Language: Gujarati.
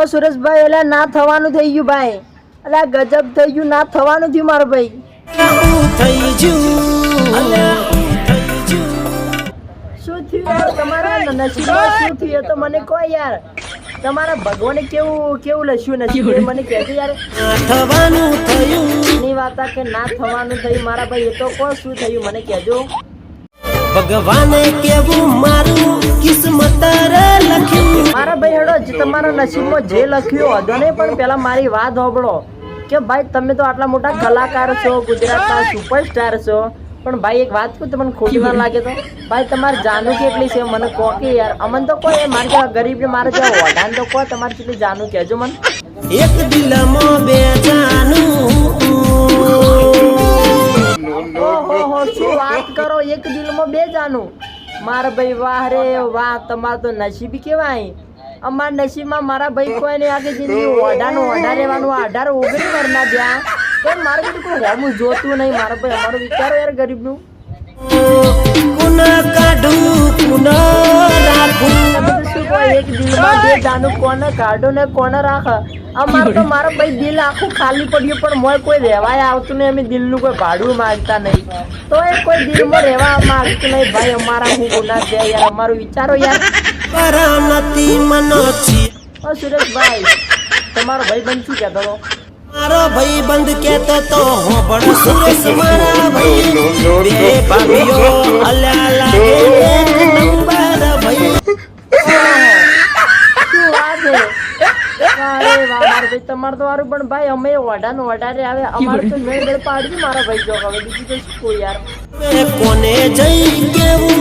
ઓ સુરેશભાઈ એટલે ના થવાનું થઈ ગયું ભાઈ. એટલે ગજબ થઈ ગયું, ના થવાનું થયું મારો ભાઈ. શું કેવું કેવું લખ્યું નસીબ? મને કહેજો યાર. થયું ની વાત કે ના થવાનું થયું મારા ભાઈ, એ તો કહો શું થયું? મને કહેજો. ભગવાને કેવું મારું કિસ્મત તમારા નસીબમાં જે લખ્યું હતો ને પણ પેલા મારી વાત હોબળો કે ભાઈ તમે તો આટલા મોટા કલાકાર છો ગુજરાતના સુપરસ્ટાર છો. પણ ભાઈ એક વાત કહું તમને ખોટી વાર લાગે તો? ભાઈ તમારે જાનું કેટલી છે? મને કહો કે યાર અમને તો કોઈ મારે જેવા ગરીબ ને મારે જેવા વડાને તો કહો તમારે કેટલી જાનું કહેજો મને. એક દિલમાં બે જાનું. ઓહો શું વાત કરો? એક દિલમાં બે જાનું. મારા ભાઈ વાહ રે વાહ તમારું તો નસીબ કેવાય. અમારા નસીબમાં મારા ભાઈ કોઈ ને આગળ જિંદગી ઓઢાનું ઓઢા રહેવાનું આધાર અઢાર ઓગણીસ વર્ષના જ્યાં તો મારે બધું કોઈ હોમું જોતું નહીં? મારો ભાઈ અમારો વિચારો યાર ગરીબનું. કોને કાઢો ને કોને રાખે? અમારે તો મારો ભાઈ દિલ આખું ખાલી પડ્યું પણ મોય કોઈ રહેવાય આવતું નહીં. અમે દિલનું કોઈ ભાડું માંગતા નહીં. તો એ કોઈ દિલમાં રહેવા માંગતું નહીં. ભાઈ અમારા હું ગુના છે યાર અમારું વિચારો યાર. નથી મનો છી ઓ સુરેશભાઈ તમારો ભાઈ બંધ શું કહેતો હતો? મારો ભાઈ બંધ કેતો તો હું પણ સુરેશ મારા ભાઈ. બે ભાભીઓ અલ્યા ભાઈ, તમારે તો વારું, પણ ભાઈ, અમે ઓઢા નો ઓઢારે આવે. અમારે તો મેળ પાડજો મારા ભાઈ જો. હવે બીજું તો યાર. કોને જઈ કેવું?